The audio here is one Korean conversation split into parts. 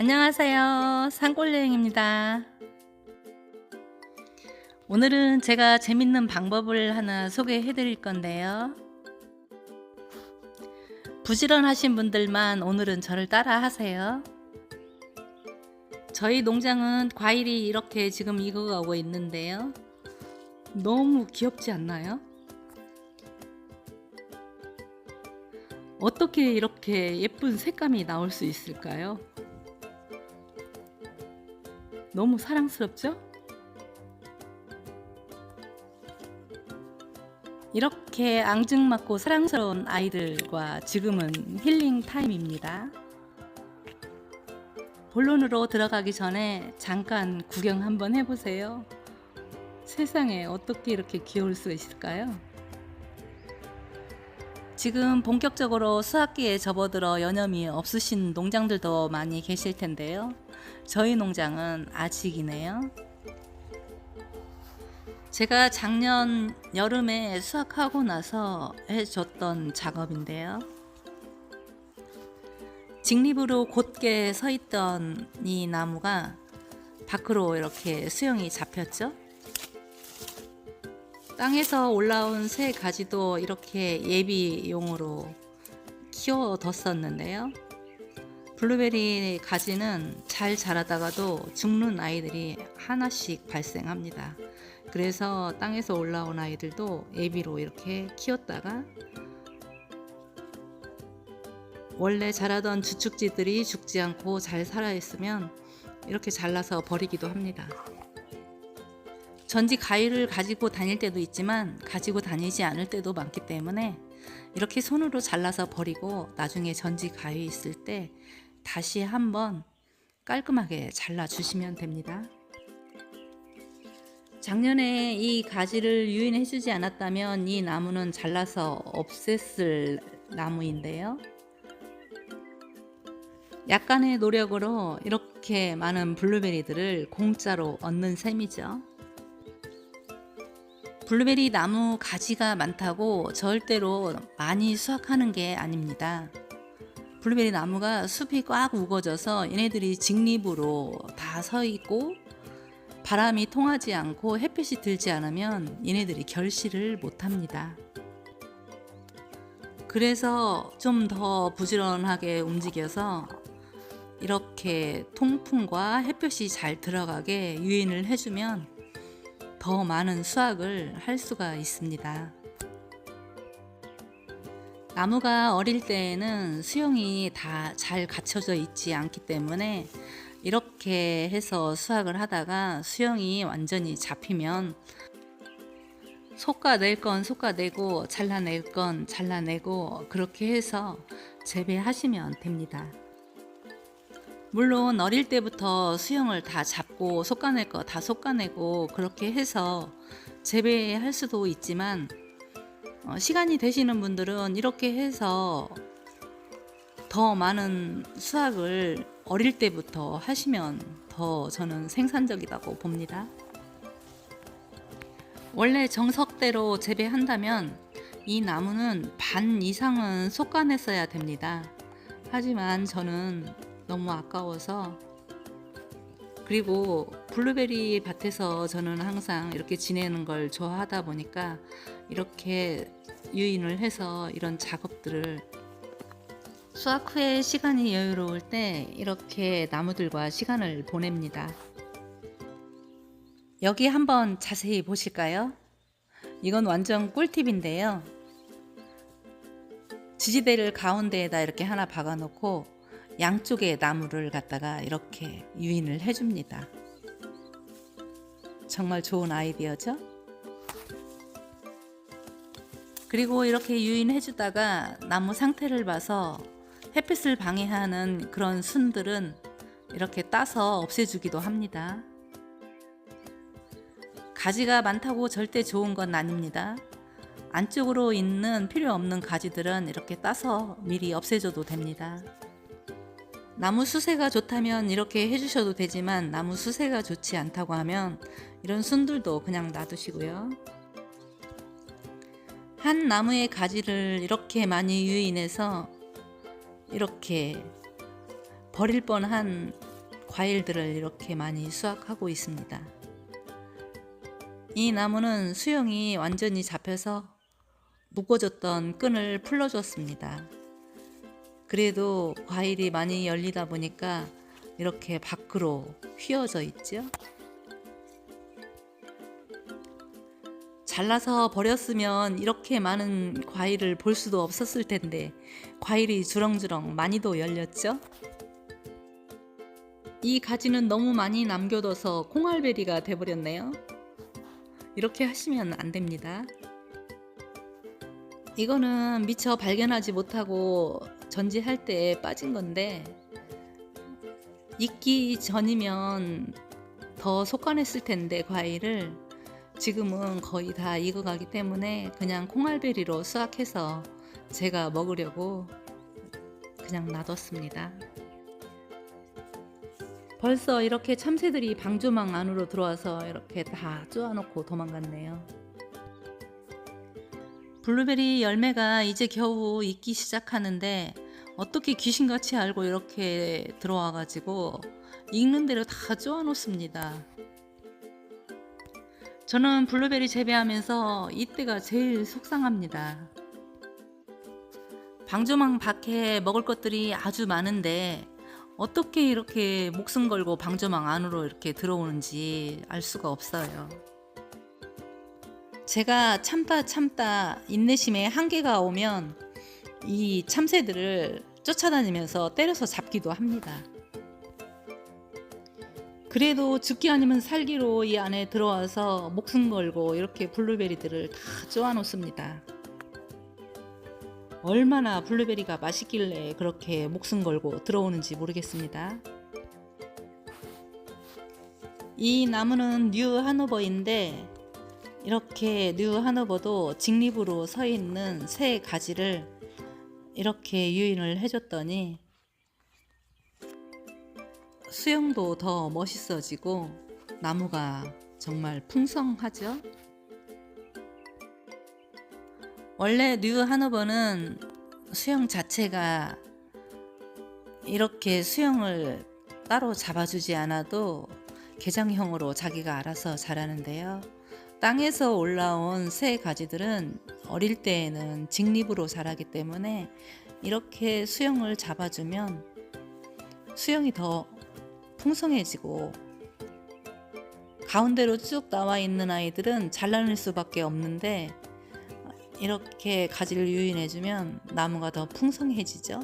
안녕하세요. 산골여행입니다. 오늘은 제가 재밌는 방법을 하나 소개해 드릴 건데요. 부지런하신 분들만 오늘은 저를 따라 하세요. 저희 농장은 과일이 이렇게 지금 익어가고 있는데요. 너무 귀엽지 않나요? 어떻게 이렇게 예쁜 색감이 나올 수 있을까요? 너무 사랑스럽죠? 이렇게 앙증맞고 사랑스러운 아이들과 지금은 힐링 타임입니다. 본론으로 들어가기 전에 잠깐 구경 한번 해보세요. 세상에 어떻게 이렇게 귀여울 수 있을까요? 지금 본격적으로 수학기에 접어들어 여념이 없으신 농장들도 많이 계실 텐데요. 저희 농장은 아직이네요. 제가 작년 여름에 수확하고 나서 해줬던 작업인데요. 직립으로 곧게 서 있던 이 나무가 밖으로 이렇게 수영이 잡혔죠. 땅에서 올라온 새 가지도 이렇게 예비용으로 키워뒀었는데요. 블루베리 가지는 잘 자라다가도 죽는 아이들이 하나씩 발생합니다. 그래서 땅에서 올라온 아이들도 예비로 이렇게 키웠다가 원래 자라던 주축지들이 죽지 않고 잘 살아있으면 이렇게 잘라서 버리기도 합니다. 전지 가위를 가지고 다닐 때도 있지만 가지고 다니지 않을 때도 많기 때문에 이렇게 손으로 잘라서 버리고 나중에 전지 가위 있을 때 다시 한번 깔끔하게 잘라 주시면 됩니다. 작년에 이 가지를 유인해 주지 않았다면 이 나무는 잘라서 없앴을 나무인데요. 약간의 노력으로 이렇게 많은 블루베리들을 공짜로 얻는 셈이죠. 블루베리 나무 가지가 많다고 절대로 많이 수확하는 게 아닙니다. 블루베리 나무가 숲이 꽉 우거져서 얘네들이 직립으로 다 서 있고 바람이 통하지 않고 햇빛이 들지 않으면 얘네들이 결실을 못 합니다. 그래서 좀 더 부지런하게 움직여서 이렇게 통풍과 햇볕이 잘 들어가게 유인을 해주면 더 많은 수확을 할 수가 있습니다. 나무가 어릴 때에는 수영이 다 잘 갖춰져 있지 않기 때문에 이렇게 해서 수확을 하다가 수영이 완전히 잡히면 솎아낼 건 솎아내고 잘라낼 건 잘라내고 그렇게 해서 재배하시면 됩니다. 물론 어릴 때부터 수영을 다 잡고 솎아낼 거 다 솎아내고 그렇게 해서 재배할 수도 있지만 어, 시간이 되시는 분들은 이렇게 해서 더 많은 수확을 어릴 때부터 하시면 더 저는 생산적이라고 봅니다. 원래 정석대로 재배한다면 이 나무는 반 이상은 솎아냈어야 됩니다. 하지만 저는 너무 아까워서 그리고 블루베리 밭에서 저는 항상 이렇게 지내는 걸 좋아하다 보니까 이렇게 유인을 해서 이런 작업들을 수확 후에 시간이 여유로울 때 이렇게 나무들과 시간을 보냅니다. 여기 한번 자세히 보실까요? 이건 완전 꿀팁인데요. 지지대를 가운데에다 이렇게 하나 박아 놓고 양쪽에 나무를 갖다가 이렇게 유인을 해줍니다. 정말 좋은 아이디어죠? 그리고 이렇게 유인해주다가 나무 상태를 봐서 햇빛을 방해하는 그런 순들은 이렇게 따서 없애주기도 합니다. 가지가 많다고 절대 좋은 건 아닙니다. 안쪽으로 있는 필요 없는 가지들은 이렇게 따서 미리 없애줘도 됩니다. 나무 수세가 좋다면 이렇게 해주셔도 되지만 나무 수세가 좋지 않다고 하면 이런 순들도 그냥 놔두시고요. 한 나무의 가지를 이렇게 많이 유인해서 이렇게 버릴 뻔한 과일들을 이렇게 많이 수확하고 있습니다. 이 나무는 수영이 완전히 잡혀서 묶어졌던 끈을 풀어줬습니다. 그래도 과일이 많이 열리다 보니까 이렇게 밖으로 휘어져 있죠. 잘라서 버렸으면 이렇게 많은 과일을 볼 수도 없었을 텐데 과일이 주렁주렁 많이도 열렸죠. 이 가지는 너무 많이 남겨둬서 콩알베리가 돼버렸네요. 이렇게 하시면 안 됩니다. 이거는 미처 발견하지 못하고 전지할 때 빠진 건데 익기 전이면 더 속간했을 텐데 과일을 지금은 거의 다 익어가기 때문에 그냥 콩알베리로 수확해서 제가 먹으려고 그냥 놔뒀습니다. 벌써 이렇게 참새들이 방조망 안으로 들어와서 이렇게 다 쪼아놓고 도망갔네요. 블루베리 열매가 이제 겨우 익기 시작하는데 어떻게 귀신같이 알고 이렇게 들어와 가지고 익는 대로 다 쪼아 놓습니다. 저는 블루베리 재배하면서 이때가 제일 속상합니다. 방조망 밖에 먹을 것들이 아주 많은데 어떻게 이렇게 목숨 걸고 방조망 안으로 이렇게 들어오는지 알 수가 없어요. 제가 참다 참다 인내심에 한계가 오면 이 참새들을 쫓아다니면서 때려서 잡기도 합니다. 그래도 죽기 아니면 살기로 이 안에 들어와서 목숨 걸고 이렇게 블루베리들을 다 쪼아 놓습니다. 얼마나 블루베리가 맛있길래 그렇게 목숨 걸고 들어오는지 모르겠습니다. 이 나무는 뉴 하노버인데 이렇게 뉴 하노버도 직립으로 서 있는 새 가지를 이렇게 유인을 해줬더니 수영도 더 멋있어지고 나무가 정말 풍성하죠. 원래 뉴 하노버는 수영 자체가 이렇게 수영을 따로 잡아주지 않아도 개장형으로 자기가 알아서 자라는데요. 땅에서 올라온 새 가지들은 어릴 때에는 직립으로 자라기 때문에 이렇게 수영을 잡아주면 수영이 더 풍성해지고 가운데로 쭉 나와 있는 아이들은 잘라낼 수밖에 없는데 이렇게 가지를 유인해주면 나무가 더 풍성해지죠.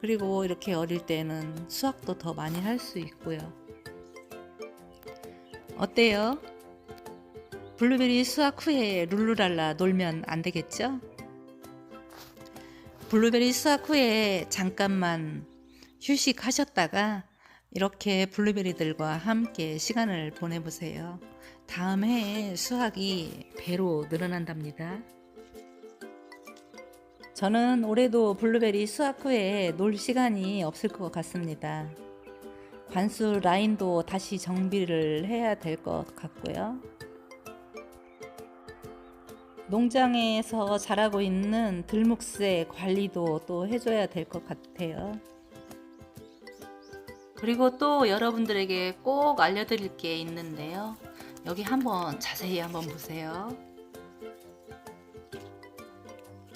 그리고 이렇게 어릴 때는 수확도 더 많이 할 수 있고요. 어때요? 블루베리 수확 후에 룰루랄라 놀면 안 되겠죠? 블루베리 수확 후에 잠깐만 휴식하셨다가 이렇게 블루베리들과 함께 시간을 보내보세요. 다음 해에 수확이 배로 늘어난답니다. 저는 올해도 블루베리 수확 후에 놀 시간이 없을 것 같습니다. 관수 라인도 다시 정비를 해야 될 것 같고요. 농장에서 자라고 있는 들목새 관리도 또 해줘야 될 것 같아요. 그리고 또 여러분들에게 꼭 알려드릴 게 있는데요. 여기 한번 자세히 한번 보세요.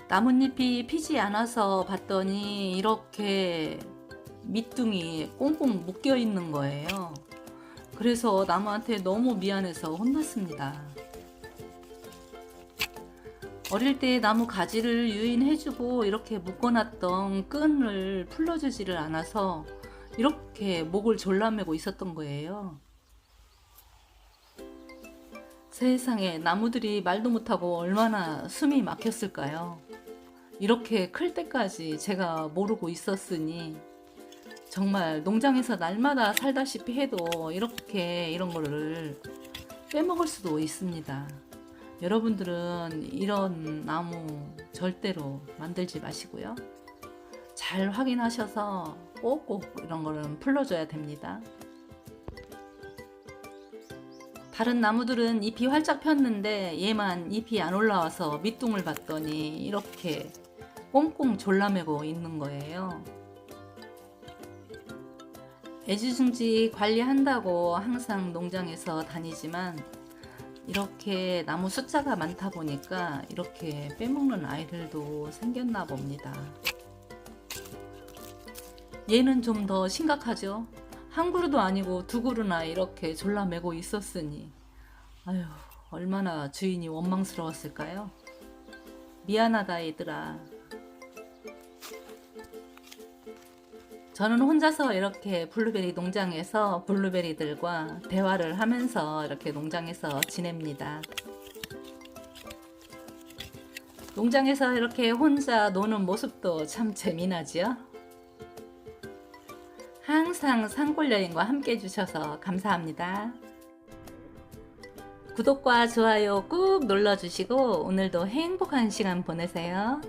나뭇잎이 피지 않아서 봤더니 이렇게 밑둥이 꽁꽁 묶여 있는 거예요. 그래서 나무한테 너무 미안해서 혼났습니다. 어릴 때 나무 가지를 유인해주고 이렇게 묶어놨던 끈을 풀어주지를 않아서 이렇게 목을 졸라매고 있었던 거예요. 세상에 나무들이 말도 못하고 얼마나 숨이 막혔을까요? 이렇게 클 때까지 제가 모르고 있었으니 정말 농장에서 날마다 살다시피 해도 이렇게 이런 거를 빼먹을 수도 있습니다. 여러분들은 이런 나무 절대로 만들지 마시고요. 잘 확인하셔서 꼭꼭 이런 거는 풀러줘야 됩니다. 다른 나무들은 잎이 활짝 폈는데 얘만 잎이 안 올라와서 밑둥을 봤더니 이렇게 꽁꽁 졸라매고 있는 거예요. 애지중지 관리한다고 항상 농장에서 다니지만 이렇게 나무 숫자가 많다 보니까 이렇게 빼먹는 아이들도 생겼나 봅니다. 얘는 좀 더 심각하죠. 한 그루도 아니고 두 그루나 이렇게 졸라매고 있었으니 아휴 얼마나 주인이 원망스러웠을까요? 미안하다 얘들아. 저는 혼자서 이렇게 블루베리 농장에서 블루베리들과 대화를 하면서 이렇게 농장에서 지냅니다. 농장에서 이렇게 혼자 노는 모습도 참 재미나지요? 항상 산골여행과 함께 해주셔서 감사합니다. 구독과 좋아요 꾹 눌러주시고 오늘도 행복한 시간 보내세요.